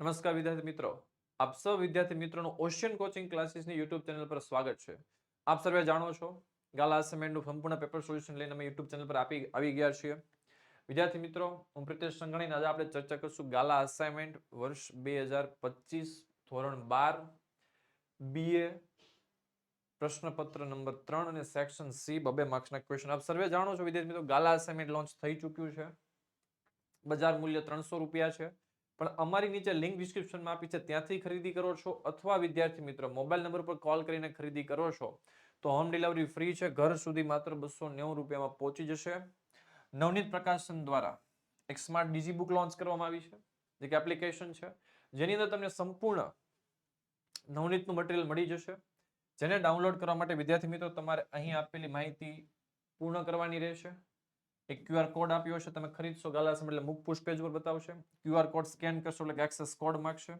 નમસ્કાર વિદ્યાર્થી મિત્રો. આપ સૌ વિદ્યાર્થી મિત્રોનું ઓશિયન કોચિંગ ક્લાસીસની યુટ્યુબ ચેનલ પર સ્વાગત છે. આપ સર્વે જાણો છો, ગાલા અસાઇનમેન્ટનું સંપૂર્ણ પેપર સોલ્યુશન લઈને અમે યુટ્યુબ ચેનલ પર આપી, આવી ગયા છીએ. વિદ્યાર્થી મિત્રો, હું પ્રિતેશ સંઘણીને આજે આપણે ચર્ચા કરીશું ગાલા અસાઇનમેન્ટ વર્ષ બે હજાર પચીસ ધોરણ બાર બીએ પ્રશ્નપત્ર નંબર ત્રણ અને સેક્શન સી બબે માર્ક્સના ક્વેશ્ચન આપ સર્વે જાણો છો વિદ્યાર્થી મિત્રો, ગાલા અસાઇનમેન્ટ લોન્ચ થઈ ચૂક્યું છે. બજાર મૂલ્ય ત્રણસો રૂપિયા છે. પણ અમારી નીચે લિંક ડિસ્ક્રિપ્શનમાં આપી છે, ત્યાંથી ખરીદી કરો છો અથવા વિદ્યાર્થી મિત્રો મોબાઈલ નંબર પર કોલ કરીને ખરીદી કરો છો, તો હોમ ડિલિવરી ફ્રી છે, ઘર સુધી માત્ર બસો નેવું રૂપિયામાં પહોંચી જશે. નવનીત પ્રકાશન દ્વારા એક સ્માર્ટ ડીજી બુક લોન્ચ કરવામાં આવી છે, જે કે એપ્લિકેશન છે, જેની અંદર તમને સંપૂર્ણ નવનીતનું મટીરિયલ મળી જશે, જેને ડાઉનલોડ કરવા માટે વિદ્યાર્થી મિત્રો, તમારે અહીં આપેલી માહિતી પૂર્ણ કરવાની રહેશે. એક ક્યુઆર કોડ આપ્યો છે તમે ખરીદશો ગાલાસમ એટલે મુક પુશ પેજ પર બતાવશે. ક્યુઆર કોડ સ્કેન કરશો એટલે એક્સેસ કોડ માંગશે.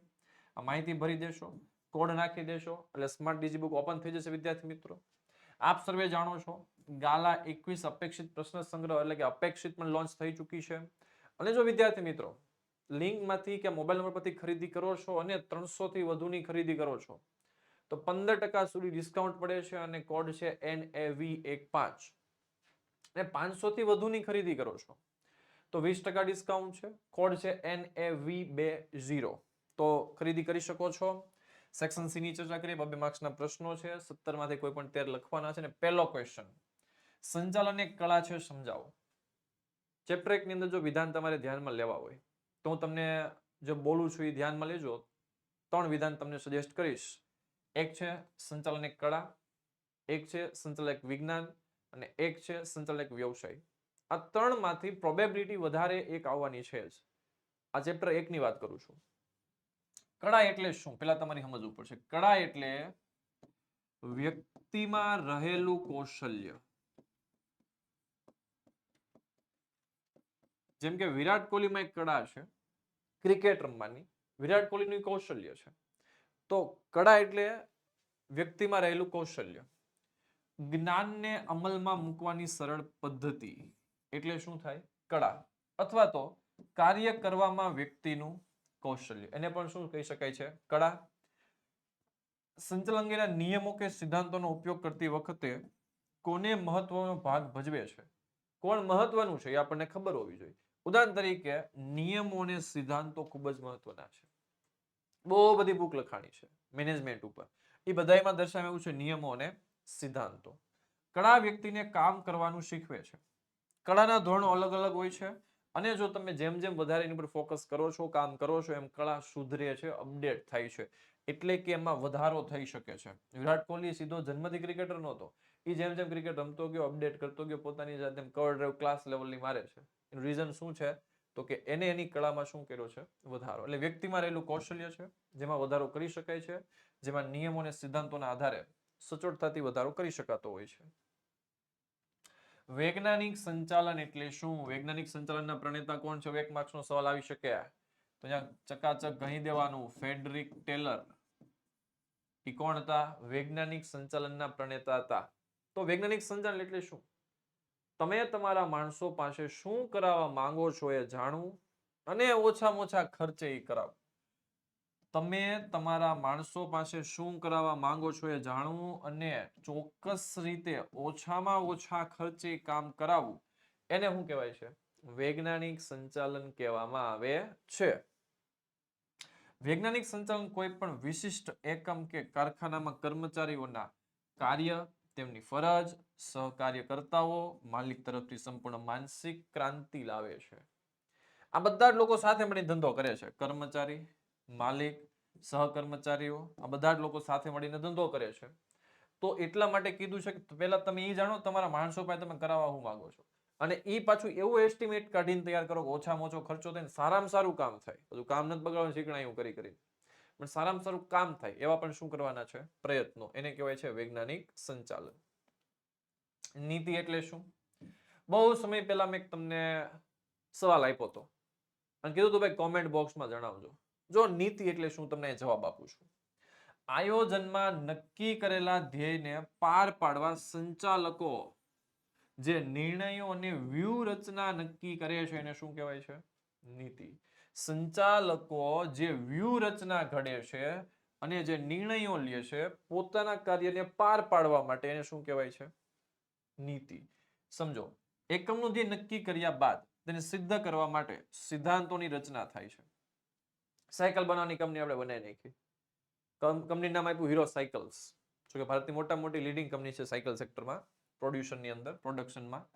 આ માહિતી ભરી દેશો કોડ નાખી દેશો, એટલે સ્માર્ટ ડીજી બુક ઓપન થઈ જશે વિદ્યાર્થી મિત્રો. આપ સર્વે જાણો છો, ગાલા એકવીસ અપેક્ષિત પ્રશ્ન સંગ્રહ એટલે કે અપેક્ષિત પણ લોન્ચ થઈ ચૂકી છે. અને જો વિદ્યાર્થી મિત્રો લિંકમાંથી કે મોબાઈલ નંબર પરથી ખરીદી કરો છો અને ત્રણસો થી વધુની ખરીદી કરો છો, તો પંદર ટકા સુધી ડિસ્કાઉન્ટ પડે છે અને કોડ છે એન એ વી એક પાંચ. અને પાંચસો થી વધુની ખરીદી કરો છો. તો વીસ ટકા ડિસ્કાઉન્ટ છે. કોડ છે એન એ વી બે ઝીરો. તો ખરીદી કરી શકો છો. સેક્શન સી ની ચર્ચા કરીએ બબે માર્ક્સના પ્રશ્નો છે. સત્તરમાંથી કોઈ પણ તેર લખવાના છે. ને પહેલો ક્વેશ્ચન સંચાલન એક કળા છે સમજાવો. ચેપ્ટર એક ની અંદર જો વિધાન તમારે ધ્યાનમાં લેવા હોય, તો હું તમને જો બોલું છું એ ધ્યાનમાં લેજો. ત્રણ વિધાન તમને સજેસ્ટ કરીશ. એક છે સંચાલન એક કળા, એક છે સંચાલક વિજ્ઞાન અને એક છે સંચાલક વ્યવસાય. આ ત્રણમાંથી પ્રોબેબિલિટી વધારે એક આવવાની છે જ. આ ચેપ્ટર એકની વાત કરું છું. કળા એટલે શું? પેલા તમારી સમજવું પડશે. કળા એટલે વ્યક્તિમાં રહેલું કૌશલ્ય. જેમ કે વિરાટ કોહલીમાં એક કળા છે, ક્રિકેટ રમવાની. વિરાટ કોહલીનું કૌશલ્ય છે. તો કળા એટલે વ્યક્તિમાં રહેલું કૌશલ્ય. જ્ઞાનને અમલમાં મૂકવાની સરળ પદ્ધતિ. એટલે શું થાય? કળા. અથવા તો કાર્ય કરવામાં વ્યક્તિનું કૌશલ્ય. એને પણ શું કહી શકાય છે? કળા. સંચાલન અંગેના નિયમો કે સિદ્ધાંતોનો ઉપયોગ કરતી વખતે કોને મહત્વનો ભાગ ભજવે છે? કોણ મહત્વનું છે એ આપણને ખબર હોવી જોઈએ. ઉદાહરણ તરીકે, નિયમો અને સિદ્ધાંતો ખૂબ જ મહત્વના છે. બહુ બધી બુક લખાણી છે. મેનેજમેન્ટ ઉપર. એ બધામાં દર્શાવેલું છે નિયમો અને સિદ્ધાંતો. કળા વ્યક્તિને કામ કરવાનું શીખવે છે. કળાના ધોરણો અલગ અલગ હોય છે અને જો તમે જેમ જેમ વધારે એની પર ફોકસ કરો છો, કામ કરો છો, એમ કળા સુધરે છે અપડેટ થાય છે. એટલે કે એમાં વધારો થઈ શકે છે. વિરાટ કોહલી સીધો જન્મથી ક્રિકેટર નહોતો. એ જેમ જેમ ક્રિકેટ રમતો ગયો અપડેટ કરતો ગયો, પોતાની જાતે કવર ડ્રાઈવ ક્લાસ લેવલની મારે છે. એનું રીઝન શું છે? તો કે એને એની કળામાં શું કર્યો છે? વધારો. એટલે વ્યક્તિમાં રહેલું કૌશલ્ય છે, જેમાં વધારો કરી શકાય છે, જેમાં નિયમો અને સિદ્ધાંતોના આધારે સચોટતાથી વધારો કરી શકાતો હોય છે. વૈજ્ઞાનિક સંચાલન એટલે શું? વૈજ્ઞાનિક સંચાલનના પ્રણેતા કોણ છે? એક માર્ક્સનો સવાલ આવી શકે તો અહીંયા ચકાચક ગણી દેવાનું, ફેડરિક ટેલર. એ કોણ હતા? વૈજ્ઞાનિક સંચાલનના પ્રણેતા હતા. તો વૈજ્ઞાનિક સંચાલન એટલે શું? તમે તમારા માણસો પાસે શું કરાવવા માંગો છો એ જાણવું અને ઓછામાં ઓછા ખર્ચે એ કરાવવું તમે તમારા માણસો પાસે શું કરાવવા માંગો છો એ જાણવું અને ચોક્કસ રીતે ઓછામાં ઓછા ખર્ચે કામ કરાવવું, એને શું કહેવાય છે? વૈજ્ઞાનિક સંચાલન કહેવામાં આવે છે. વૈજ્ઞાનિક સંચાલન કોઈ પણ વિશિષ્ટ એકમ કે કારખાનામાં કર્મચારીઓના કાર્ય, તેમની ફરજ, સહકાર્યકર્તાઓ માલિક તરફથી સંપૂર્ણ માનસિક ક્રાંતિ લાવે છે. આ બધા જ લોકો સાથે મળીને ધંધો કરે છે. કર્મચારી માલિક, સહકર્મચારીઓ, આ બધા જ લોકો સાથે મળીને ધંધો કરે છે. તો એટલા માટે કીધું છે કે પહેલા તમે એ જાણો તમારા માણસો પાસે તમે કરાવવા હું માંગો છો. અને એ પાછું એવું એસ્ટિમેટ કાઢીને તૈયાર કરો કે ઓછામાં ઓછો ખર્ચો થાય સારામાં સારું કામ થાય. બધું કામ નથી બગાડવાનું શીખણા એવું કરી કરી પણ સારામાં સારું કામ થાય, એવા પણ શું કરવાના છે? પ્રયત્નો. એને કહેવાય છે વૈજ્ઞાનિક સંચાલન. નીતિ એટલે શું? બહુ સમય પહેલા મેં તમને સવાલ આપ્યો હતો. અને કીધું હતું, ભાઈ કોમેન્ટ બોક્સમાં જણાવજો. જો નીતિ એટલે શું, તમને જવાબ આપું છું. આયોજનમાં નક્કી કરેલા ધ્યેયને પાર પાડવા સંચાલકો જે નિર્ણયો અને વ્યૂહરચના નક્કી કરે છે એને શું કહેવાય છે? નીતિ. સંચાલકો જે વ્યૂહરચના ઘડે છે અને જે નિર્ણયો લે છે, પોતાના કાર્યને પાર પાડવા માટે એને શું કહેવાય છે? નીતિ. સમજો, એકમનું ધ્યેય નક્કી કર્યા બાદ તેને સિદ્ધ કરવા માટે સિદ્ધાંતોની રચના થાય છે. સાયકલ બનાવવાની કંપની આપણે બનાવી નાખી. કંપની નામ આપ્યું હીરો સાયકલ્સ જો કે ભારતની મોટા મોટી લીડિંગ કંપની છે સાયકલ સેક્ટરમાં પ્રોડ્યુશનની અંદર પ્રોડક્શનમાં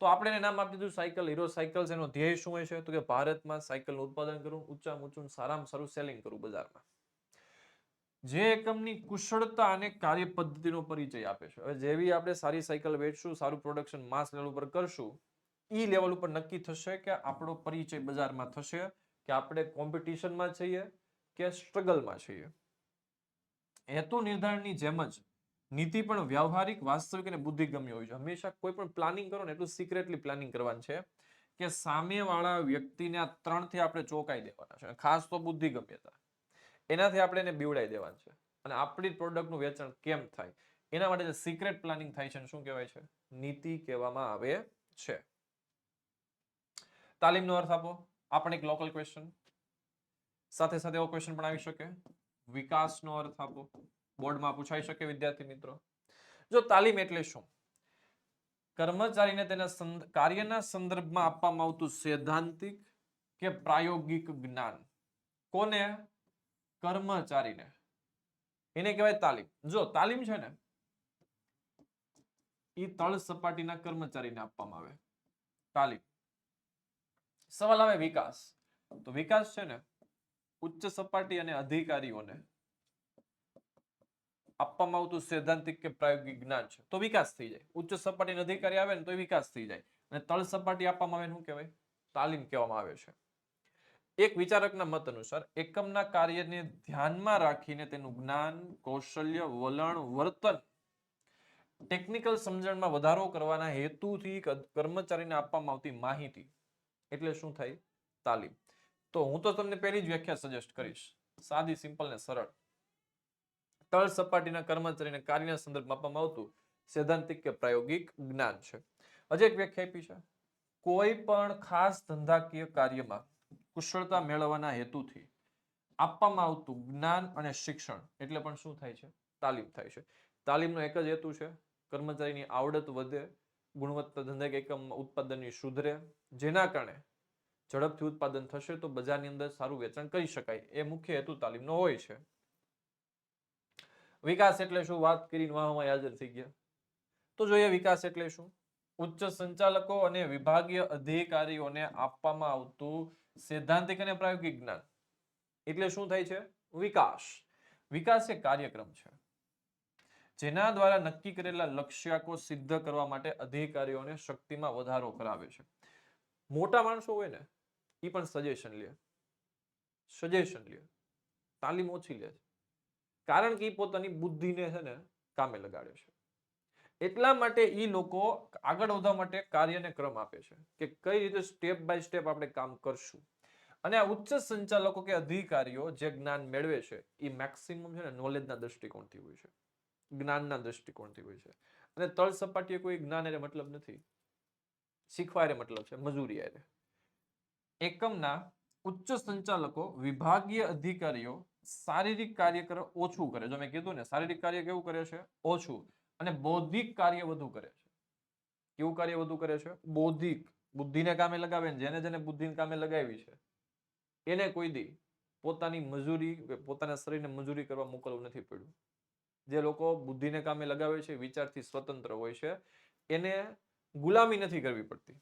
તો આપણે એને નામ આપી દીધું સાયકલ હીરો સાયકલ્સ એનો ધ્યેય શું હોય છે? તો કે ભારતમાં સાયકલનું ઉત્પાદન કરવું, ઊંચામાં ઊંચું સારામાં સારું સેલિંગ કરવું બજારમાં. જે એકમની કુશળતા અને કાર્ય પદ્ધતિનો પરિચય આપે છે. હવે જેવી આપણે સારી સાયકલ વેચશું, સારું પ્રોડક્શન માસ લેવલ ઉપર કરશું, ઈ લેવલ ઉપર નક્કી થશે કે આપણો પરિચય બજારમાં થશે. કે આપણે કોમ્પિટિશનમાં છીએ કે સ્ટ્રગલમાં છીએ? હેતુ નિર્ધારણની જેમ જ નીતિ પણ વ્યવહારિક, વાસ્તવિક અને બુદ્ધિગમ્ય હોય છે. હંમેશા કોઈ પણ પ્લાનિંગ કરો ને એટલું સિક્રેટલી પ્લાનિંગ કરવાનું છે કે સામેવાળા વ્યક્તિને આ ત્રણથી આપણે ચોંકાઈ દેવાના છે. ખાસ તો બુદ્ધિગમ્યતા. એનાથી આપણે એને બીવડાઈ દેવાનું છે. અને આપણી પ્રોડક્ટનું વેચાણ કેમ થાય? એના માટે જે સિક્રેટ પ્લાનિંગ થાય છે શું કહેવાય છે? નીતિ કહેવામાં આવે છે. તાલીમનો અર્થ આપો. આ પણ એક લોકલ ક્વેશ્ચન સાથે સાથે એવો ક્વેશ્ચન પણ આવી શકે. વિકાસનો અર્થ આપો. બોર્ડમાં પૂછાઈ શકે વિદ્યાર્થી મિત્રો. જો તાલીમ એટલે શું? કર્મચારીને તેના કાર્યના સંદર્ભમાં આપવામાં આવતું સૈદ્ધાંતિક કે પ્રાયોગિક જ્ઞાન? કોને? કર્મચારીને. એને કહેવાય તાલીમ. જો તાલીમ છે ને એ તળ સપાટીના કર્મચારીને આપવામાં આવે. તાલીમ. સવાલ આવે વિકાસ. તો વિકાસ છે ને, ઉચ્ચ સપાટી અને અધિકારીઓને આપવામાં આવતું સૈદ્ધાંતિક કે પ્રાયોગિક જ્ઞાન છે. તો વિકાસ થઈ જાય. ઉચ્ચ સપાટીના અધિકારી આવે ને, તો વિકાસ થઈ જાય. અને તળ સપાટી આપવામાં આવે શું કહેવાય? તાલીમ કહેવામાં આવે છે. એક વિચારકના મત અનુસાર, એકમના કાર્યને ધ્યાનમાં રાખીને તેનું જ્ઞાન, કૌશલ્ય, વલણ, વર્તન ટેકનિકલ સમજણમાં વધારો કરવાના હેતુથી કર્મચારીને આપવામાં આવતી માહિતી એટલે શું થાય તાલીમ. તો હું તો તમને પહેલી જ વ્યાખ્યા સજેસ્ટ કરીશ. સાદી સિમ્પલ ને સરળ. તળ સપાટીના કર્મચારીને કાર્યના સંદર્ભમાં આપવામાં આવતું સૈદ્ધાંતિક કે પ્રાયોગિક જ્ઞાન છે. હજી એક વ્યાખ્યા આપી છે. કોઈ પણ ખાસ ધંધાકીય કાર્યમાં કુશળતા મેળવવાના હેતુથી આપવામાં આવતું જ્ઞાન અને શિક્ષણ એટલે પણ શું થાય છે? તાલીમ થાય છે. તાલીમનો એક જ હેતુ છે. કર્મચારીની આવડત વધે ગુણવત્તા ધંધા કે એકમ ઉત્પાદનની સુધરે. જેના કારણે ઝડપથી ઉત્પાદન થશે તો બજારની અંદર સારું વેચાણ કરી શકાય. એ મુખ્ય હેતુ તાલીમનો હોય છે. વિકાસ એટલે શું? વાત કરીને વાહમાં હાજર થઈ ગયા. તો જોઈએ વિકાસ એટલે શું? ઉચ્ચ સંચાલકો અને વિભાગીય અધિકારીઓને આપવામાં આવતું સૈદ્ધાંતિક અને પ્રાયોગિક જ્ઞાન. એટલે શું થાય છે? વિકાસ. વિકાસ એ કાર્યક્રમ છે. જેના દ્વારા નક્કી કરેલા લક્ષ્યાંકો સિદ્ધ કરવા માટે અધિકારીઓને શક્તિમાં વધારો કરાવે છે. મોટા માણસો હોય ને એ પણ સજેશન લે. સજેશન લે. તાલીમ ઓછી લે છે. કારણ કે એ પોતાની બુદ્ધિને છે ને, કામે લગાડે છે. એટલા માટે એ લોકો આગળ વધવા માટે કાર્યને ક્રમ આપે છે કે કઈ રીતે સ્ટેપ બાય સ્ટેપ આપણે કામ કરશું. અને આ ઉચ્ચ સંચાલકો કે અધિકારીઓ જે જ્ઞાન મેળવે છે એ મેક્સિમમ છે ને નોલેજના દ્રષ્ટિકોણથી હોય છે. જ્ઞાનના દ્રષ્ટિકોણથી હોય છે. અને તળ સપાટીએ કોઈ જ્ઞાન એને મતલબ નથી. શીખવા એને મતલબ છે, મજૂરી એને. એકમના ઉચ્ચ સંચાલકો, વિભાગીય અધિકારીઓ શારીરિક કાર્ય કરે ઓછું કરે. જો મેં કીધું ને, શારીરિક કાર્ય કેવું કરે છે? ઓછું. અને બૌદ્ધિક કાર્ય વધુ કરે છે. કેવું કાર્ય વધુ કરે છે? બૌદ્ધિક. બુદ્ધિને કામે લગાવે ને, જેને જેને બુદ્ધિને કામે લગાવી છે, એને કોઈ દી પોતાની મજૂરી, પોતાના શરીરને મજૂરી કરવા મોકલવું નથી પડ્યું. જે લોકો બુદ્ધિને કામે લગાવે છે, વિચારથી સ્વતંત્ર હોય છે, એને ગુલામી નથી કરવી પડતી.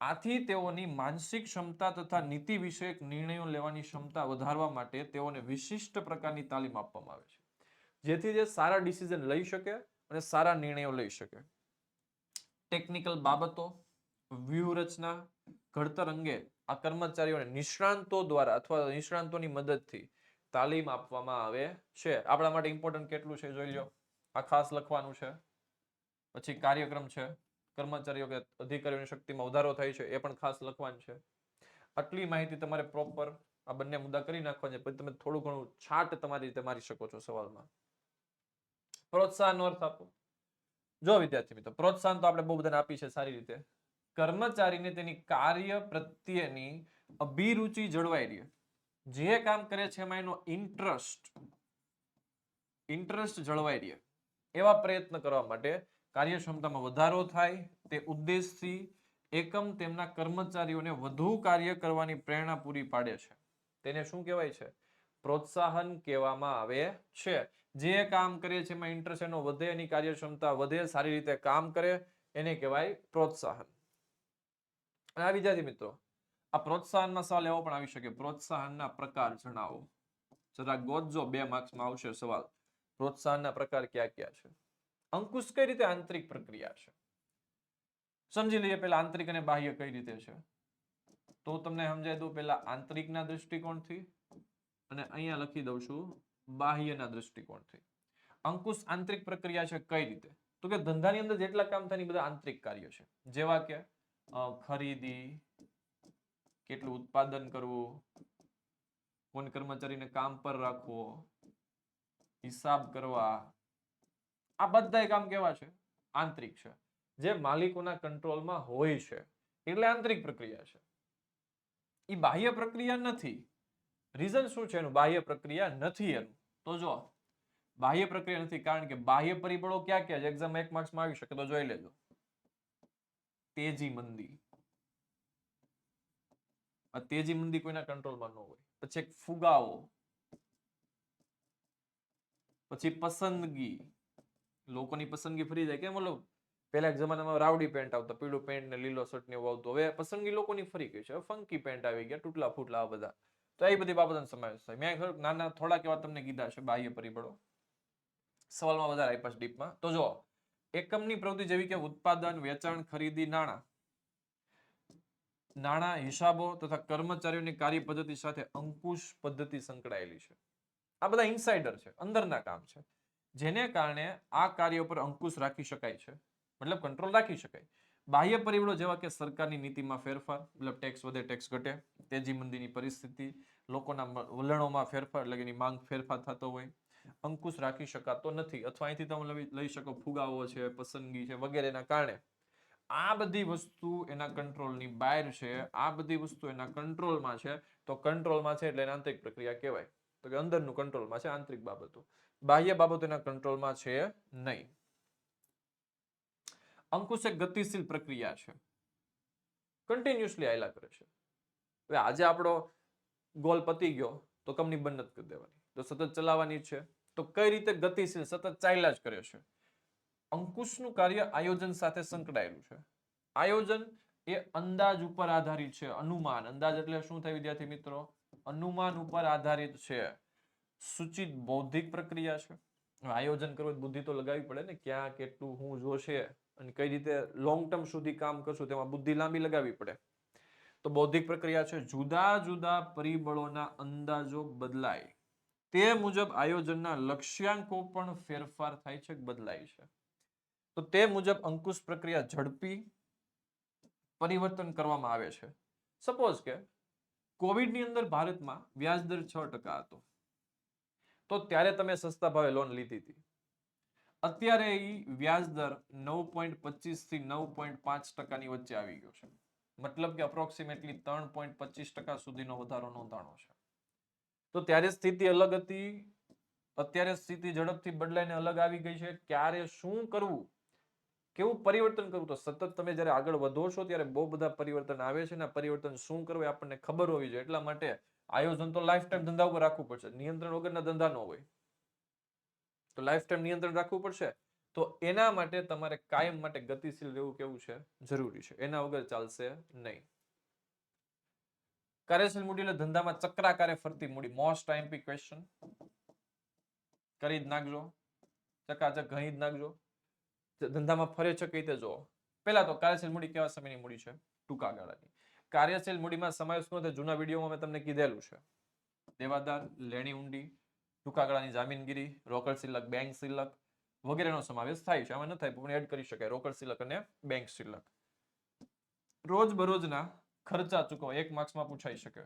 આથી તેઓની માનસિક ક્ષમતા તથા નીતિ વિષયક નિર્ણયો લેવાની ક્ષમતા વધારવા માટે તેઓને વિશિષ્ટ પ્રકારની તાલીમ આપવામાં આવે છે. જેથી તે સારા ડિસિઝન લઈ શકે અને સારા નિર્ણયો લઈ શકે. ટેકનિકલ બાબતો, વ્યૂહરચના, ઘડતર અંગે આ કર્મચારીઓને નિષ્ણાંતો દ્વારા અથવા નિષ્ણાંતોની મદદથી તાલીમ આપવામાં આવે છે. આપણા માટે ઇમ્પોર્ટન્ટ કેટલું છે જોઈ લો આ ખાસ લખવાનું છે. પછી કાર્યક્રમ છે. કર્મચારીઓ કે અધિકારીઓની શક્તિમાં વધારો થાય છે, એ પણ ખાસ લખવાનું છે. આટલી માહિતી તમારે પ્રોપર આ બંને મુદ્દા કરી નાખવા છે. પછી તમે થોડું ઘણું છાટ તમારી રીતે મારી શકો છો સવાલમાં. પ્રોત્સાહન અર્થ આપો. જો વિદ્યાર્થી મિત્રો, પ્રોત્સાહન તો આપણે બહુ બધાને આપી છે સારી રીતે. કર્મચારીને તેની કાર્ય પ્રત્યેની અભિરુચિ જળવાઈ રહે. જે કામ કરે છે એમાં એનો ઇન્ટરેસ્ટ ઇન્ટરેસ્ટ જળવાઈ રહે. એવા પ્રયત્ન કરવા માટે કાર્યક્ષમતામાં વધારો થાય, તે ઉદ્દેશથી એકમ તેમના કર્મચારીઓને વધુ કાર્ય કરવાની પ્રેરણા પૂરી પાડે છે. તેને શું કહેવાય છે? પ્રોત્સાહન કહેવામાં આવે છે. જે કામ કરે છે એમાં ઇન્ટરેસ્ટ એનો વધે, એની કાર્યક્ષમતા વધે, સારી રીતે કામ કરે, એને કહેવાય પ્રોત્સાહન. અને આ વિદ્યાર્થી મિત્રો આ પ્રોત્સાહનમાં સવાલ એવો પણ આવી શકે. પ્રોત્સાહનના પ્રકાર જણાવો. જરા ગોતજો બે માર્ક્સમાં આવશે સવાલ. પ્રોત્સાહનના પ્રકાર કયા કયા છે? અંકુશ કઈ રીતે આંતરિક પ્રક્રિયા છે? સમજી લઈએ પેલા આંતરિક અને બાહ્ય કઈ રીતે છે? તો તમને સમજાય દઉં પેલા આંતરિકના દ્રષ્ટિકોણથી અને અહીંયા લખી દઉં છું બાહ્યના દ્રષ્ટિકોણથી. અંકુશ આંતરિક પ્રક્રિયા છે કઈ રીતે? તો કે ધંધાની અંદર જેટલા કામ થાય બધા આંતરિક કાર્ય છે. જેવા કે ખરીદી કેટલું ઉત્પાદન કરવું કોણ કર્મચારીને કામ પર રાખવો, હિસાબ કરવા, આ બધા કામ કેવા છે? આંતરિક છે. જે માલિકોના કંટ્રોલમાં હોય છે, એટલે આંતરિક પ્રક્રિયા છે. એ બાહ્ય પ્રક્રિયા નથી. રીઝન શું છે એનું? બાહ્ય પ્રક્રિયા નથી એનું. તો જો બાહ્ય પ્રક્રિયા નથી, કારણ કે બાહ્ય પરિબળો ક્યાં ક્યાં છે? એક્ઝામ એક માર્ક્સમાં આવી શકે તો જોઈ લેજો. તેજી મંદી. આ તેજી મંદી કોઈના કંટ્રોલમાં ન હોય. પછી એક ફુગાવો. પછી પસંદગી. લોકોની પસંદગી ફરી જાય. કે મતલબ પહેલા જમાનામાં રાવડી પેન્ટ આવતા, પીળું પેન્ટ ને લીલો શર્ટ ને એવું આવતું. હવે પસંદગી લોકોની ફરી ગઈ છે. ફંકી પેન્ટ આવી ગયા, તૂટલા ફૂટલા આ બધા. તો એ બધી બાબતોનો સમાવેશ થાય. મેં નાના થોડાક એવા તમને કીધા છે, બાહ્ય પરિબળો. સવાલમાં વધારે આપ્યા છે ડીપમાં તો જો એકમની પ્રવૃત્તિ જેવી કે ઉત્પાદન, વેચાણ, ખરીદી, નાણાં. નાણાં, હિસાબો તથા કર્મચારીઓની કાર્ય પદ્ધતિ સાથે અંકુશ પદ્ધતિ સંકળાયેલી છે. આ બધા ઇન્સાઇડર છે, અંદરના કામ છે. જેને કારણે આ કાર્ય પર અંકુશ રાખી શકાય છે, મતલબ કંટ્રોલ રાખી શકાય. બાહ્ય પરિબળો જેવા કે સરકારની નીતિમાં ફેરફાર, મતલબ ટેક્સ વધે ટેક્સ ઘટે, તેજી મંદીની પરિસ્થિતિ, લોકોના વલણોમાં ફેરફાર, એટલે એની માંગ ફેરફાર થતો હોય, અંકુશ રાખી શકાતો નથી. અથવા અહીંથી તમે લઈ શકો, ફુગાવો છે, પસંદગી છે, વગેરેના કારણે. આ બધી વસ્તુ એના કંટ્રોલની બહાર છે, આ બધી વસ્તુ એના કંટ્રોલમાં છે, તો કંટ્રોલમાં છે એટલે આંતરિક પ્રક્રિયા કહેવાય. તો કે અંદરનું કંટ્રોલમાં છે, આંતરિક બાબતો. બાહ્ય બાબતો એના કંટ્રોલમાં છે નહીં. અંકુશ એક ગતિશીલ પ્રક્રિયા છે. કન્ટિન્યુઅસલી આયલા કરે છે. હવે આજે આપણો ગોલ પતી ગયો, તો કંપની બંધ કરી દેવાની. તો સતત ચલાવવાની છે. તો કઈ રીતે ગતિશીલ સતત ચાલ્યા જ કરે છે? અંકુશનું કાર્ય આયોજન સાથે સંકળાયેલું છે. આયોજન એ અંદાજ ઉપર આધારિત છે, અનુમાન. અંદાજ એટલે શું થાય વિદ્યાર્થી મિત્રો? અનુમાન ઉપર આધારિત છે. સૂચિત બૌદ્ધિક પ્રક્રિયા છે. આયોજન કરવું બુદ્ધિ તો લગાવી પડે ને. ક્યાં, કેટલું, હું જોશે અને કઈ રીતે લોંગ ટર્મ સુધી કામ કરશું તેમાં બુદ્ધિ લાંબી લગાવવી પડે. તો બૌદ્ધિક પ્રક્રિયા છે, જુદા જુદા પરિબળોના અંદાજો બદલાય. તે મુજબ આયોજનના લક્ષ્યાંકો પણ ફેરફાર થાય છે બદલાય છે. તો તે મુજબ અંકુશ પ્રક્રિયા ઝડપી પરિવર્તન કરવામાં આવે છે. સપોઝ કે કોવિડની અંદર ભારતમાં વ્યાજદર છ ટકા હતો. તો ત્યારે તમે સસ્તા ભાવે લોન લીધી હતી. અત્યારે એ વ્યાજદર નવ પોઈન્ટ પચીસથી નવ પોઈન્ટ પાંચ ટકાની વચ્ચે આવી ગયો છે. મતલબ કે અપ્રોક્સિમેટલી ત્રણ પોઈન્ટ પચીસ ટકા સુધીનો વધારો નોંધાણો છે. તો ત્યારે સ્થિતિ અલગ હતી. અત્યારે સ્થિતિ ઝડપથી બદલાઈને અલગ આવી ગઈ છે. ક્યારે શું કરવું કેવું પરિવર્તન કરવું? તો સતત તમે જ્યારે આગળ વધો છો, ત્યારે બહુ બધા પરિવર્તન આવે છે અને પરિવર્તન શું કરવું એ આપણને ખબર હોવી જોઈએ. એટલા માટે આયોજન તો લાઈફ ટાઈમ ધંધા ઉપર રાખવું પડશે. નિયંત્રણ વગરના ધંધા ન હોય. તો લાઈફ ટાઈમ નિયંત્રણ રાખવું પડશે. તો એના માટે તમારે કાયમ માટે ગતિશીલ રહેવું કેવું છે? જરૂરી છે. એના વગર ચાલશે નહીં. કાર્યશીલ મૂડી એટલે ધંધામાં ચક્રાકારે ફરતી મૂડી. મોસ્ટ આઈએમપી ક્વેશ્ચન કરી જ નાખજો. ચકાચક ઘણી જ નાખજો. ધંધામાં ફરે છે કઈ રીતે જુઓ? પહેલા તો કાર્યશીલ મૂડી કેવા સમયની મૂડી છે? ટૂંકા ગાળાની. કાર્યશીલ મૂડીમાં સમાવેશ શું જૂના વિડીયોમાં મેં તમને કીધેલું છે. દેવાદાર, લેણી ઊંડી, ટૂંકા ગાળાની જામીનગીરી, રોકડ શિલ્લક, બેંક શિલ્લક વગેરેનો સમાવેશ થાય છે. આમાં ન થાય, પણ એડ કરી શકાય. રોકડ શિલ્લક અને બેંક શિલ્લક. રોજ બરોજના ખર્ચા ચૂકવવા એક માર્ક્સમાં પૂછાઈ શકે.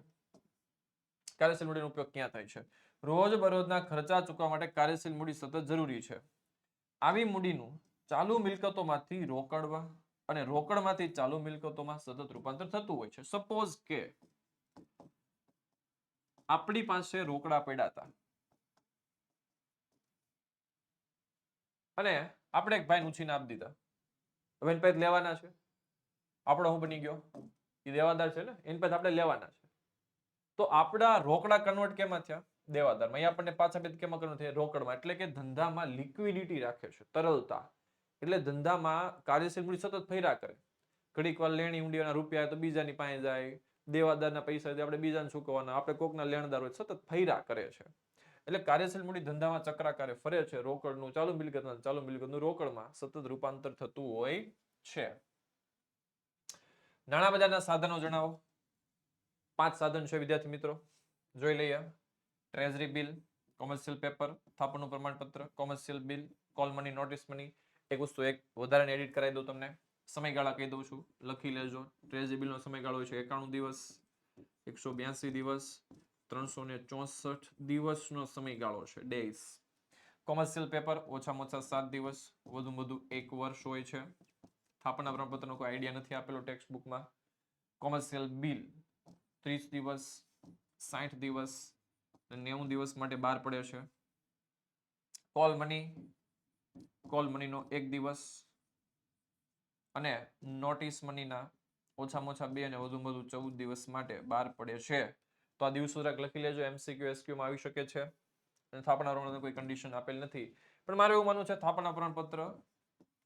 કાર્યશીલ મૂડીનો ઉપયોગ ક્યાં થાય છે? રોજ બરોજના ખર્ચા ચૂકવવા માટે કાર્યશીલ મૂડી સતત જરૂરી છે. આવી મૂડીનું ચાલુ મિલકતોમાંથી રોકડમાં અને રોકડમાંથી ચાલુ મિલકતોમાં સતત રૂપાંતર થતું હોય છે. સપોઝ કે આપણી પાસે રોકડા પડ્યા હતા. અને આપણે એક ભાઈ ઉછીને આપી દીધા. હવે એની પાસે લેવાના છે. આપણો હું બની ગયો. એ દેવાદાર છે ને? એની પાસે આપણે લેવાના છે. તો આપણા રોકડા કન્વર્ટ કેમાં થયા? દેવાદારમાં. એ આપણને પાછા બે કેમાં કન્વર્ટ થયા? રોકડમાં. એટલે કે ધંધામાં લિક્વિડિટી રાખે છે. તરલતા. એટલે ધંધામાં કાર્યશીલ મૂડી સતત ફર્યા કરે. ઘડીક વાર લેણી ઊંડીઓના રૂપિયા તો બીજાની પાસે જાય, દેવાદારના પૈસા આપણે બીજાને ચૂકવવાના, આપણે કોકના લેણદાર હોય સતત ફૈરા કરે છે. એટલે કાર્યશીલ મૂડી ધંધામાં ચક્રાકારે ફરે છે, રોકડનું ચાલુ મિલકતમાં, ચાલુ મિલકતનું રોકડમાં સતત રૂપાંતર થતું હોય છે. નાણાં બજારના સાધનો જણાવો. પાંચ સાધન છે વિદ્યાર્થી મિત્રો. જોઈ લઈએ. ટ્રેઝરી બિલ કોમર્શિયલ પેપર થાપણનું પ્રમાણપત્ર commercial bill call money notice money એક વસ્તુ એક વધારે એડિટ કરાવી દઉં તમને. સમયગાળા કહી દઉં છું. લખી લેજો. ટ્રેઝરી બિલનો સમયગાળો છે એકાણું દિવસ, એકસો બ્યાસી દિવસ ત્રણસો ને ચોસઠ દિવસનો સમયગાળો છે. ડેઝ કોમર્શિયલ પેપર ઓછામાં ઓછા સાત દિવસ વધુ વધુ એક વર્ષ હોય છે. સ્થાપના પ્રમાણપત્રનો કોઈ આઈડિયા નથી આપેલો ટેક્સ્ટ બુકમાં કોમર્શિયલ બિલ ત્રીસ દિવસ, સાઠ દિવસ નેવું દિવસ માટે બહાર પડે છે. કોલ મની કોલ મનીનો એક દિવસ અને નોટિસ મનીના ઓછામાં ઓછા બે અને વધુમાં વધુ ચૌદ દિવસ માટે બહાર પડે છે. તો આ દિવસો જરાક લખી લેજો એમસીક્યુ એસક્યુમાં આવી શકે છે. અને થાપણા પ્રમાણપત્ર કોઈ કન્ડિશન આપેલ નથી. પણ મારે એવું માનવું છે, થાપણા પ્રમાણપત્ર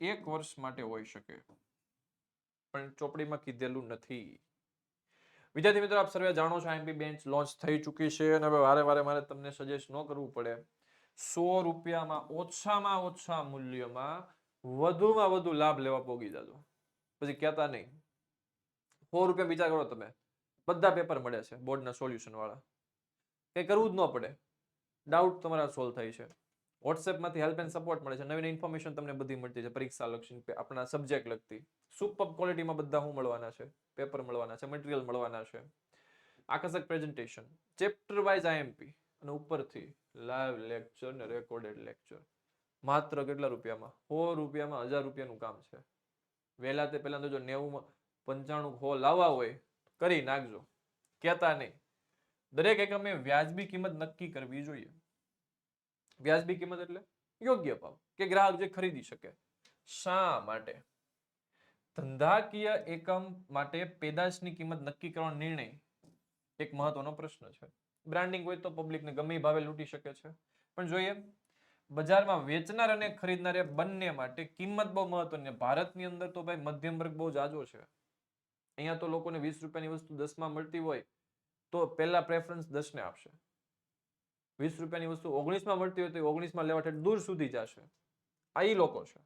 એક વર્ષ માટે હોઈ શકે. પણ ચોપડીમાં કીધેલું નથી. વિદ્યાર્થી મિત્રો, આપ સર્વે જાણો છો આઈએમપી બેન્ચ લોન્ચ થઈ ચૂકી છે અને હવે વારે વારે મારે તમને સજેસ્ટ ન કરવું પડે. સો રૂપિયામાં ઓછામાં ઓછા મૂલ્યમાં વધુમાં વધુ લાભ લેવા પોગી જાજો. પછી કહેતા નહીં. સો રૂપિયા વિચાર કરો તમે. બધા પેપર મળે છે બોર્ડના સોલ્યુશન વાળા. કંઈ કરવું જ ન પડે. ડાઉટ તમારા સોલ્વ થાય છે. વોટ્સએપમાંથી હેલ્પ એન્ડ સપોર્ટ મળે છે. નવી નવી ઇન્ફોર્મેશન તમને બધી મળતી છે. પરીક્ષા લક્ષી આપણા સબ્જેક્ટ લગતી. સુપર ક્વોલિટીમાં બધા હું મળવાના છે. પેપર મળવાના છે. મટીરિયલ મળવાના છે. આકર્ષક પ્રેઝન્ટેશન ચેપ્ટર વાઇઝ આઈએમપી અને ઉપરથી લાઈવ લેક્ચર ને રેકોર્ડેડ લેક્ચર માત્ર કેટલા રૂપિયામાં? સો રૂપિયામાં હજાર રૂપિયાનું કામ છે. વહેલા તે પહેલાં તો જો નેવું પંચાણું હો લાવવા હોય, કરી નાખજો. કહેતા નહીં. દરેક એકમે વ્યાજબી કિંમત નક્કી કરવી જોઈએ. વ્યાજબી કિંમત એટલે યોગ્ય ભાવ કે ગ્રાહક જે ખરીદી શકે. શા માટે? ધંધાકીય એકમ માટે પેદાશની કિંમત નક્કી કરવાનો નિર્ણય એક મહત્વનો પ્રશ્ન છે. બ્રાન્ડિંગ હોય તો પબ્લિકને ગમે ભાવે લૂંટી શકે છે. પણ જોઈએ, બજારમાં વેચનાર અને ખરીદનાર બંને માટે કિંમત બહુ મહત્વની. ભારતની અંદર તો ભાઈ મધ્યમ વર્ગ બહુ જાજો છે. અહીંયા તો લોકોને વીસ રૂપિયાની વસ્તુ દસમાં મળતી હોય તો પહેલા પ્રેફરન્સ દસને આપશે. વીસ રૂપિયાની વસ્તુ ઓગણીસમાં મળતી હોય તો ઓગણીસમાં લેવા ઠેઠ દૂર સુધી જશે. આ એ લોકો છે.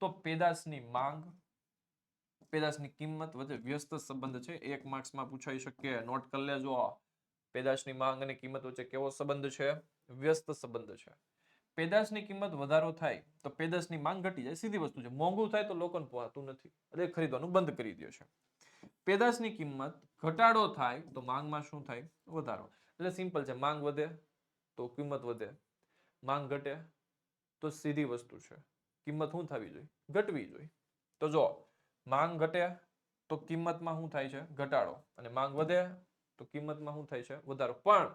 તો પેદાશની માંગ, પેદાશની કિંમત વચ્ચે વ્યસ્ત સંબંધ છે. એક માર્ક્સમાં પૂછાઈ શકે, નોટ કરી લેજો પેદાશની માંગ અને કિંમત વચ્ચે કેવો સંબંધ છે? વ્યસ્ત સંબંધ છે. પેદાશની કિંમત વધારો થાય તો પેદાશની માંગ ઘટી જાય. સીધી વસ્તુ છે. મોંઘું થાય તો લોકોને પોહાતું નથી. એટલે ખરીદવાનું બંધ કરી દે છે. પેદાશની કિંમત ઘટાડો થાય તો માંગમાં શું થાય? વધારો. એટલે સિમ્પલ છે. માંગ વધે તો કિંમત વધે. માંગ ઘટે તો સીધી વસ્તુ છે. કિંમત શું થવી જોઈએ? ઘટવી જોઈએ. તો જો માંગ ઘટે તો કિંમતમાં શું થાય છે? ઘટાડો. અને માંગ વધે તો કિંમતમાં શું થાય છે? વધારો. પણ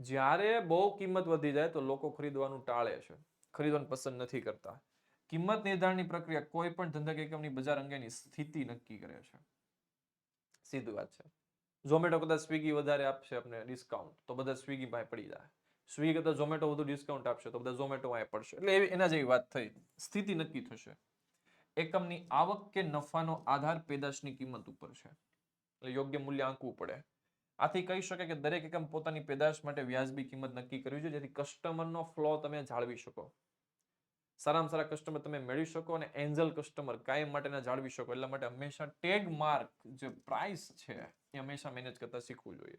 જ્યારે બહુ કિંમત વધી જાય તો લોકો ખરીદવાનું ટાળે છે. ખરીદવાનું પસંદ નથી કરતા. કિંમત નિર્ધારણની પ્રક્રિયા કોઈ પણ ધંધા એકમની બજાર અંગેની સ્થિતિ નક્કી કરે છે. સીધી વાત છે. ઝોમેટો કદાચ સ્વિગી વધારે આપશે આપણે ડિસ્કાઉન્ટ તો બધા સ્વિગી પાસે પડી જાય. સ્વિગી કરતા ઝોમેટો વધુ ડિસ્કાઉન્ટ આપશે તો બધા ઝોમેટો પાસે પડશે. એટલે એના જેવી વાત થઈ. સ્થિતિ નક્કી થશે. એકમની આવક કે નફાનો આધાર પેદાશની કિંમત ઉપર છે. એટલે યોગ્ય મૂલ્ય આંકવું પડે. આથી કહી શકાય કે દરેક એકમ પોતાની પેદાશ માટે વ્યાજબી કિંમત નક્કી કરવી જોઈએ, જેથી કસ્ટમરનો ફ્લો તમે જાળવી શકો. સારામાં સારા કસ્ટમર તમે મેળવી શકો અને એન્જલ કસ્ટમર કાયમ માટેના જાળવી શકો, એટલા માટે હંમેશા ટેગ માર્ક જે પ્રાઇસ છે, એ હંમેશા મેનેજ કરતા શીખવું જોઈએ.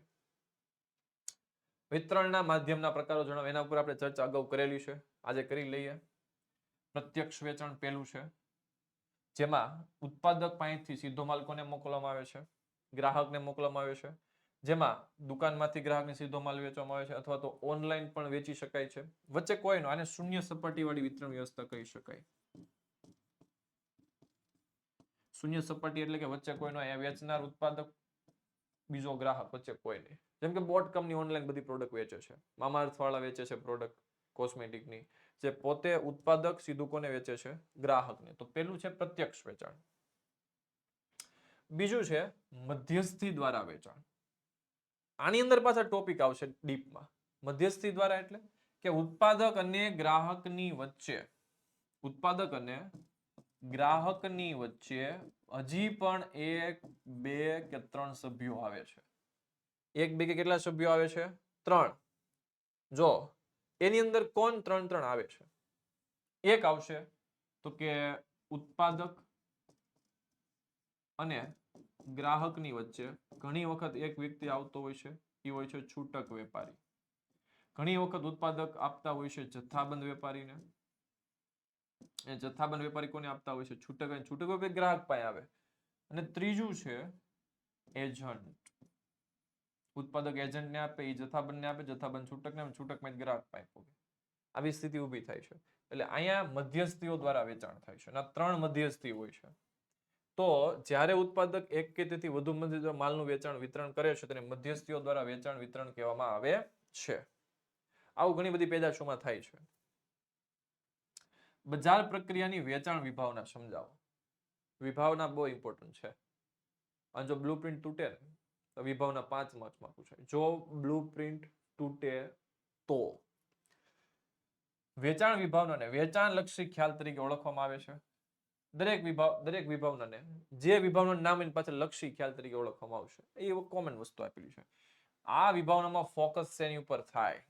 વિતરણના માધ્યમના પ્રકારો જણાવો, એના ઉપર આપણે ચર્ચા અગાઉ કરેલી છે. આજે કરી લઈએ. પ્રત્યક્ષ વેચાણ પહેલું છે. જેમાં ઉત્પાદક પાસેથી સીધો માલ કોને મોકલવામાં આવે છે? ગ્રાહકને મોકલવામાં આવે છે. જેમાં દુકાનમાંથી ગ્રાહકને સીધો માલ વેચવામાં આવે છે અથવા તો ઓનલાઈન પણ વેચી શકાય છે. વચ્ચે કોઈ નો, આને શૂન્ય સપાટીવાળી વિતરણ વ્યવસ્થા કહી શકાય. શૂન્ય સપાટી એટલે કે વચ્ચે કોઈનો અહીંયા વેચનાર ઉત્પાદક, બીજો ગ્રાહક વચ્ચે કોઈ નહીં. જેમ કે બોટ કંપની ઓનલાઈન બધી પ્રોડક્ટ વેચે છે. મામા વાળા વેચે છે પ્રોડક્ટ કોસ્મેટિકની જે પોતે ઉત્પાદક સીધું કોને વેચે છે? ગ્રાહકને. તો પેલું છે પ્રત્યક્ષ વેચાણ. બીજું છે મધ્યસ્થી દ્વારા વેચાણ. આની અંદર પાછા ટોપિક આવશે ડીપમાં મધ્યસ્થી દ્વારા એટલે કે ઉત્પાદક અને ગ્રાહકની વચ્ચે. ઉત્પાદક અને ગ્રાહકની વચ્ચે હજી પણ એક, બે કે ત્રણ સભ્યો આવે છે. એક, બે કે કેટલા સભ્યો આવે છે? ત્રણ. જો, એની અંદર કોણ ત્રણ ત્રણ આવે છે? એક આવશે તો કે ઉત્પાદક અને ગ્રાહકની વચ્ચે ઘણી વખત એક વ્યક્તિ આવતો હોય છે એ હોય છે છૂટક વેપારી. ઘણી વખત ઉત્પાદક આપતા હોય છે જથ્થાબંધ વેપારીને. એ જથ્થાબંધ વેપારી કોને આપતા હોય છે? છૂટક છૂટક વેપારી ગ્રાહક પાસે આવે. અને ત્રીજું છે એજન્ટ. ઉત્પાદક એજન્ટને આપે એ જથ્થાબંધને આપે જથ્થાબંધ છૂટકને આપે, છૂટકમાં ગ્રાહક પાસે પહોંચે આવી સ્થિતિ ઊભી થાય છે. એટલે અહીંયા મધ્યસ્થીઓ દ્વારા વેચાણ થાય છે અને ત્રણ મધ્યસ્થી હોય છે. તો જ્યારે ઉત્પાદક એક કે તેથી વધુ મધ્યસ્થ માલનું વેચાણ, વિતરણ કરે છે, તેને મધ્યસ્થીઓ દ્વારા વેચાણ, વિતરણ કહેવામાં આવે છે. આવું ઘણી બધી પેદાશોમાં થાય છે. બજાર પ્રક્રિયાની વેચાણ વિભાવના સમજાવો. વિભાવના બહુ ઇમ્પોર્ટન્ટ છે. અને જો બ્લુ પ્રિન્ટ તૂટે તો વિભાવના પાંચ માર્ક્સમાં પૂછાય. જો બ્લુપ્રિન્ટ તૂટે તો? વેચાણ વિભાવનાને વેચાણ લક્ષી ખ્યાલ તરીકે ઓળખવામાં આવે છે. દરેક વિભાવ દરેક વિભાવનાને જે વિભાવનાનું નામ એની પાછળ લક્ષી ખ્યાલ તરીકે ઓળખવામાં આવશે, એ કોમન વસ્તુ આપેલી છે. આ વિભાવનામાં ફોકસ શેની ઉપર થાય?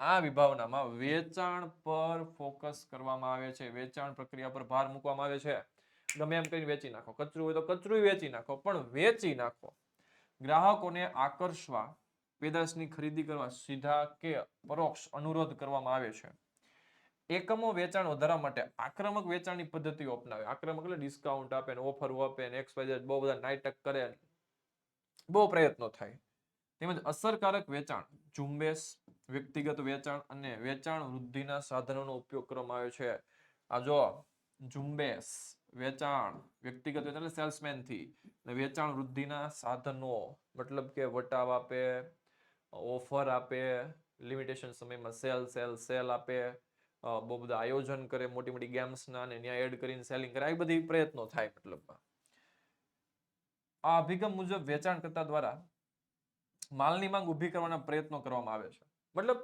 આ વિભાવનામાં વેચાણ પર ફોકસ કરવામાં આવે છે. વેચાણ પ્રક્રિયા પર ભાર મૂકવામાં આવે છે. ગમે એમ કરીને વેચી નાખો. કચરું હોય તો કચરું વેચી નાખો, પણ વેચી નાખો. ગ્રાહકોને આકર્ષવા, પેદાશની ખરીદી કરવા સીધા કે પરોક્ષ અનુરોધ કરવામાં આવે છે. એકમો વેચાણ વધારવા માટે આક્રમક વેચાણની પદ્ધતિઓ અપનાવે. આક્રમક એટલે ડિસ્કાઉન્ટ આપે ને ઓફર આપે ને એક્સ બહુ બધા નાટક કરે બહુ પ્રયત્નો થાય. તેમજ અસરકારક વેચાણ, ઝુંબેશ, વ્યક્તિગત વેચાણ અને વેચાણ વૃદ્ધિના સાધનોનો ઉપયોગ કરવામાં આવ્યો છે. આ જો ઝુંબેશ, વેચાણ, વ્યક્તિગત વેચાણ એટલે સેલ્સમેનથી વેચાણ વૃદ્ધિના સાધનો, મતલબ કે વટાવ આપે ઓફર આપે લિમિટેશન સમયમાં સેલ સેલ સેલ આપે બહુ બધા આયોજન કરે, મોટી મોટી ગેમ્સના ને ત્યાં એડ કરીને સેલિંગ કરે આવી બધી પ્રયત્નો થાય મતલબમાં. આ અભિગમ મુજબ વેચાણકર્તા દ્વારા માલની માંગ ઊભી કરવાના પ્રયત્નો કરવામાં આવે છે. મતલબ,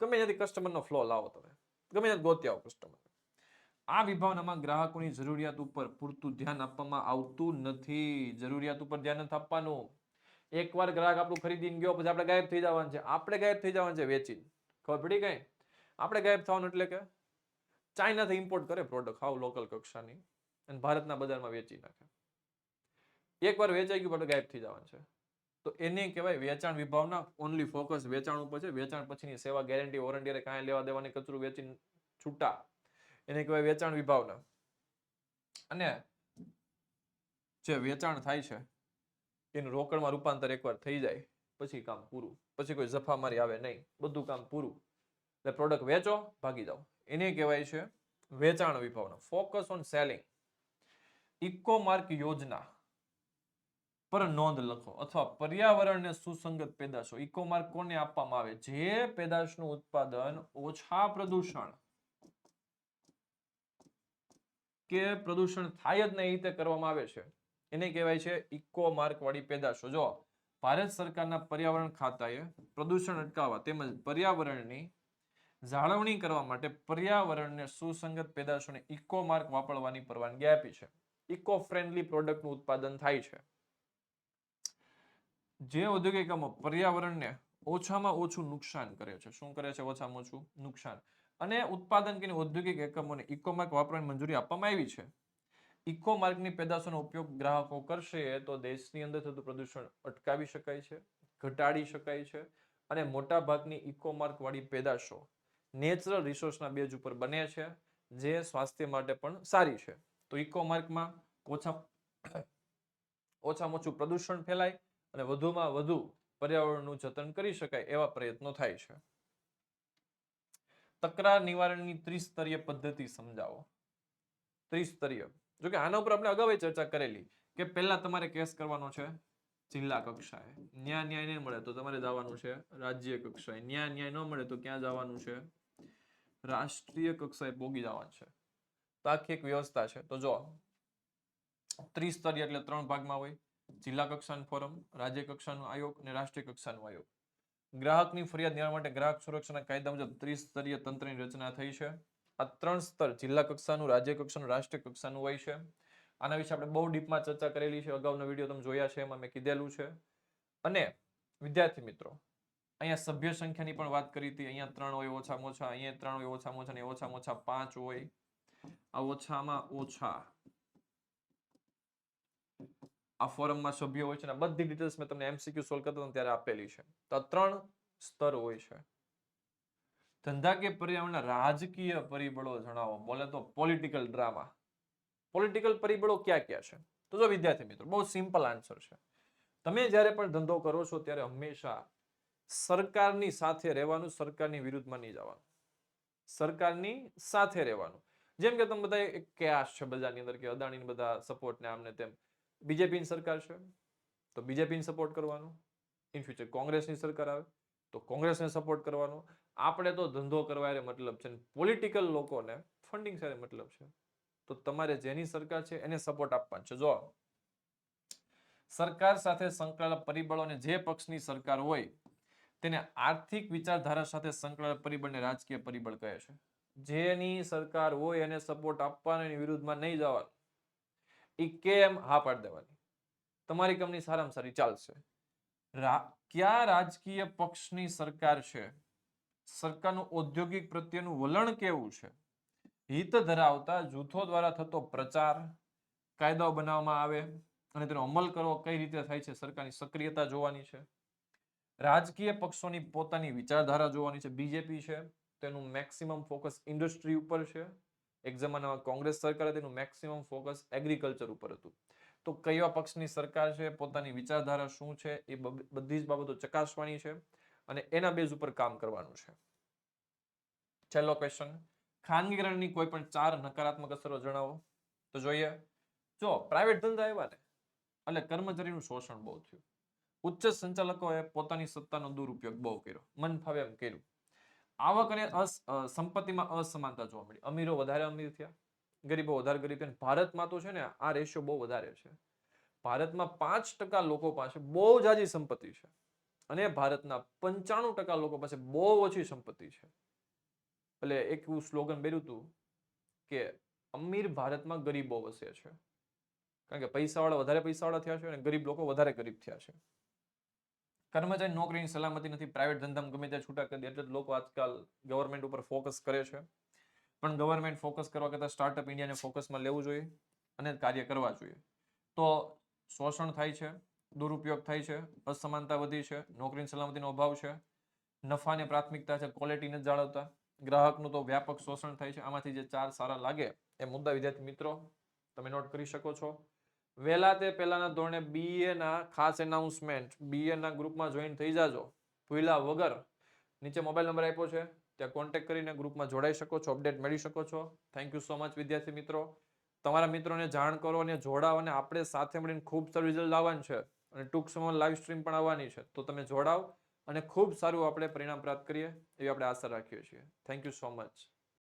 ગમે ત્યાંથી કસ્ટમરનો ફ્લો લાવો તમે. ગમે ત્યાં ગોતી આવો કસ્ટમર આ વિભાવનામાં ગ્રાહકોની જરૂરિયાત ઉપર પૂરતું ધ્યાન આપવામાં આવતું નથી. જરૂરિયાત ઉપર ધ્યાન નથી આપવાનું. એકવાર ગ્રાહક આપણું ખરીદીને ગયો, પછી આપણે ગાયબ થઈ જવાનું છે. આપણે ગાયબ થઈ જવાનું છે વેચીને. ખબર પડી કઈ? આપણે ગાયબ થવાનું એટલે કે ચાઇનાથી ઇમ્પોર્ટ કરે પ્રોડક્ટ હાવ લોકલ કક્ષાની અને ભારતના બજારમાં વેચી નાખે. એકવાર વેચાઈ ગયું આપણે ગાયબ થઈ જવાનું છે. તો એને કહેવાય વેચાણ વિભાવના ઓનલી ફોકસ વેચાણ ઉપર છે. વેચાણ પછીની સેવા ગેરંટી વોરંટી કાંઈ લેવા દેવાની કચરું વેચી છૂટા. એને કહેવાય વેચાણ વિભાવના. અને જે વેચાણ થાય છે, એનું રોકડમાં રૂપાંતર એકવાર થઈ જાય, પછી કામ પૂરું. પછી કોઈ જફામારી આવે નહીં. બધું કામ પૂરું. એટલે પ્રોડક્ટ વેચો, ભાગી જાઓ એને કહેવાય છે વેચાણ વિભાવના. ફોકસ ઓન સેલિંગ ઇકો યોજના પર નોંધ લખો અથવા પર્યાવરણને સુસંગત પેદાશો. ઇકો કોને આપવામાં આવે? જે પેદાશનું ઉત્પાદન ઓછા પ્રદૂષણ કે પ્રદૂષણ થાય જ નહીં રીતે કરવામાં આવે છે. એને કહેવાય છે ઇકો માર્ક વાળી પેદાશો. જો ભારત સરકારના પર્યાવરણ ખાતાએ પ્રદૂષણ અટકાવવા તેમજ પર્યાવરણની જાળવણી કરવા માટે પર્યાવરણને સુસંગત પેદાશોને ઇકો માર્ક વાપરવાની પરવાનગી આપી છે. ઇકો ફ્રેન્ડલી પ્રોડક્ટનું ઉત્પાદન થાય છે. જે ઔદ્યોગિક એકમો પર્યાવરણને ઓછામાં ઓછું નુકસાન કરે છે. શું કરે છે ઓછામાં ઓછું? નુકસાન. અને ઉત્પાદન કે ઔદ્યોગિક એકમોને ઇકો માર્ક વાપરવાની મંજૂરી આપવામાં આવી છે. ઇકો માર્કની પેદાશોનો ઉપયોગ ગ્રાહકો કરશે તો દેશની અંદર થતું પ્રદૂષણ અટકાવી શકાય છે, ઘટાડી શકાય છે અને મોટા ભાગની ઇકો માર્ક વાળી પેદાશો નેચરલ રિસોર્સના બેઝ ઉપર બને છે, જે સ્વાસ્થ્ય માટે પણ સારી છે. તો ઇકો ઓછા ઓછામાં ઓછું પ્રદૂષણ ફેલાય અને વધુમાં વધુ પર્યાવરણનું જતન કરી શકાય એવા પ્રયત્નો થાય છે. તકરાર નિવારણની ત્રિસ્તરીય પદ્ધતિ સમજાવો. ત્રિસ્તરીય. જો કે આના ઉપર આપણે અગાઉ ચર્ચા કરેલી કે પહેલા તમારે કેસ કરવાનો છે, જિલ્લા કક્ષાએ. ન્યાય ન્યાય નહીં મળે તો તમારે જવાનું છે, રાજ્ય કક્ષાએ. ન્યાય ન્યાય ન મળે તો ક્યાં જવાનું છે? રાષ્ટ્રીય કક્ષાએ ભોગી જવાનું છે. તો આખી એક વ્યવસ્થા છે. તો જો ત્રિસ્તરીય એટલે ત્રણ ભાગમાં હોય. જિલ્લા કક્ષાનું ફોરમ, રાજ્ય કક્ષાનું આયોગ અને રાષ્ટ્રીય કક્ષાનું આયોગ. ગ્રાહકની ફરિયાદ નિવારણ માટે ગ્રાહક સુરક્ષાના કાયદા મુજબ ત્રિસ્તરીય તંત્રની રચના થઈ છે. આ ત્રણ સ્તર જિલ્લા કક્ષાનું, રાજ્ય કક્ષાનું, રાષ્ટ્રીય કક્ષાનું હોય છે. આના વિશે આપણે બહુ ડીપમાં ચર્ચા કરેલી છે. અગાઉના વીડિયો તમે જોયા છે, એમાં મેં કીધેલું છે. અને વિદ્યાર્થી મિત્રો અહીંયા સભ્ય સંખ્યાની પણ વાત કરી હતી. અહીંયા ત્રણ હોય, ઓછામાં ઓછા, અહીંયા ત્રણ હોય, ઓછામાં ઓછા ને ઓછામાં ઓછા પાંચ હોય. આ ઓછામાં ઓછા. આ ફોરમમાં સભ્ય હોય છે અને બધી ડિટેલ્સ મેં તમને એમસીક્યુ સોલ્વ કરતો ત્યારે આપેલી છે. તો ત્રણ સ્તર હોય છે. ધંધાકીય પર્યાવરણના રાજકીય પરિબળો જણાવો. બોલે તો પોલિટિકલ ડ્રામા પોલિટિકલ પરિબળો ક્યાં ક્યાં છે? તો જો વિદ્યાર્થી મિત્રો, બહુ સિમ્પલ આન્સર છે. તમે જ્યારે પણ ધંધો કરો છો, ત્યારે હંમેશા સરકારની સાથે રહેવાનું, સરકારની વિરુદ્ધમાં નહીં જવાનું. સરકારની સાથે રહેવાનું. જેમ કે તમે બધા એક કેશ છે બજારની અંદર કે અદાણીની બધા સપોર્ટ ને આમને તેમ. બીજેપીની સરકાર છે? તો બીજેપીને સપોર્ટ કરવાનો. ઇન ફ્યુચર કોંગ્રેસની સરકાર આવે, તો કોંગ્રેસને સપોર્ટ કરવાનો. આપણે તો ધંધો કરવા મતલબ છે પોલિટિકલ લોકોને ફંડિંગ સાથે મતલબ છે. તો તમારે જેની સરકાર છે એને સપોર્ટ આપવાનો છે. જો સરકાર સાથે સંકળાયેલા પરિબળો અને જે પક્ષની સરકાર હોય તેને આર્થિક વિચારધારા સાથે સંકળાયેલા પરિબળને રાજકીય પરિબળ કહે છે. જેની સરકાર હોય એને સપોર્ટ આપવાનો એની વિરુદ્ધમાં નહીં જવાનું એ કેમ હા પાડી દેવાની? તમારી કંપની સારામાં સારી ચાલશે. કયા રાજકીય પક્ષની સરકાર છે? સરકારનું ઔદ્યોગિક પ્રત્યેનું વલણ કેવું છે? હિત ધરાવતા જૂથો દ્વારા થતો પ્રચાર, કાયદાઓ બનાવવામાં આવે અને તેનો અમલ કરવો કઈ રીતે થાય છે? સરકારની સક્રિયતા જોવાની છે. રાજકીય પક્ષોની પોતાની વિચારધારા જોવાની છે. બીજેપી છે, તેનું મેક્સિમમ ફોકસ ઇન્ડસ્ટ્રી ઉપર છે. એક જમાનામાં કોંગ્રેસ સરકારે તેનું મેક્સિમમ ફોકસ એગ્રીકલ્ચર ઉપર હતું. તો કયા પક્ષની સરકાર છે, પોતાની વિચારધારા શું છે, એ બધી જ બાબતો ચકાસવાની છે અને એના બેઝ ઉપર કામ કરવાનું છે. છેલ્લો ક્વેશ્ચન ખાનગીકરણની કોઈ પણ ચાર નકારાત્મક અસરો જણાવો. તો જોઈએ. જો પ્રાઇવેટ ધંધા આવ્યા ને, એટલે કર્મચારીનું શોષણ બહુ થયું. ઉચ્ચ સંચાલકોએ પોતાની સત્તાનો દુરુપયોગ બહુ કર્યો. મન ફાવે એમ કર્યું. આવક અને સંપત્તિમાં અસમાનતા જોવા મળી. અમીરો વધારે અમીર થયા. ગરીબો વધારે ગરીબ થયા. ભારતમાં તો છે ને આ રેશિયો બહુ વધારે છે. ભારતમાં પાંચ ટકા લોકો પાસે બહુ જાજી સંપત્તિ છે. અને ભારતના પંચાણું ટકા લોકો પાસે બહુ ઓછી સંપત્તિ છે. એટલે એક એવું સ્લોગન બેર્યું હતું કે અમીર ભારતમાં ગરીબો વસે છે. કારણ કે પૈસાવાળા વધારે પૈસાવાળા થયા છે અને ગરીબ લોકો વધારે ગરીબ થયા છે. કર્મચારી નોકરીની સલામતી નથી પ્રાઇવેટ ધંધામાં ગમે ત્યાં છૂટા કરી દે, એટલે જ લોકો આજકાલ ગવર્મેન્ટ ઉપર ફોકસ કરે છે. પણ ગવર્મેન્ટ ફોકસ કરવા કરતાં સ્ટાર્ટઅપ ઇન્ડિયાને ફોકસમાં લેવું જોઈએ અને કાર્ય કરવા જોઈએ. તો શોષણ થાય છે, દુરુપયોગ થાય છે, અસમાનતા વધી છે, નોકરીની સલામતીનો અભાવ છે, નફાને પ્રાથમિકતા છે ક્વોલિટી નથી જાળવતા, ગ્રાહકનું તો વ્યાપક શોષણ થાય છે. આમાંથી જે ચાર સારા લાગે એ મુદ્દા વિદ્યાર્થી મિત્રો, તમે નોટ કરી શકો છો. વહેલા તે પહેલાના ધોરણે બીએના ખાસ એનાઉન્સમેન્ટ બીએના ગ્રુપમાં જોઈન થઈ જાજો. ભૂલા વગર. નીચે મોબાઈલ નંબર આપ્યો છે. ત્યાં કોન્ટેક્ટ કરીને ગ્રુપમાં જોડાઈ શકો છો અપડેટ મેળવી શકો છો. થેન્ક યુ સો મચ વિદ્યાર્થી મિત્રો. તમારા મિત્રોને જાણ કરો અને જોડાવો અને આપણે સાથે મળીને ખૂબ સારું રિઝલ્ટ લાવવાનું છે. અને ટૂંક સમયમાં લાઈવ સ્ટ્રીમ પણ આવવાની છે. તો તમે જોડાવો અને ખૂબ સારું આપણે પરિણામ પ્રાપ્ત કરીએ એવી આપણે આશા રાખીએ છીએ. Thank you so much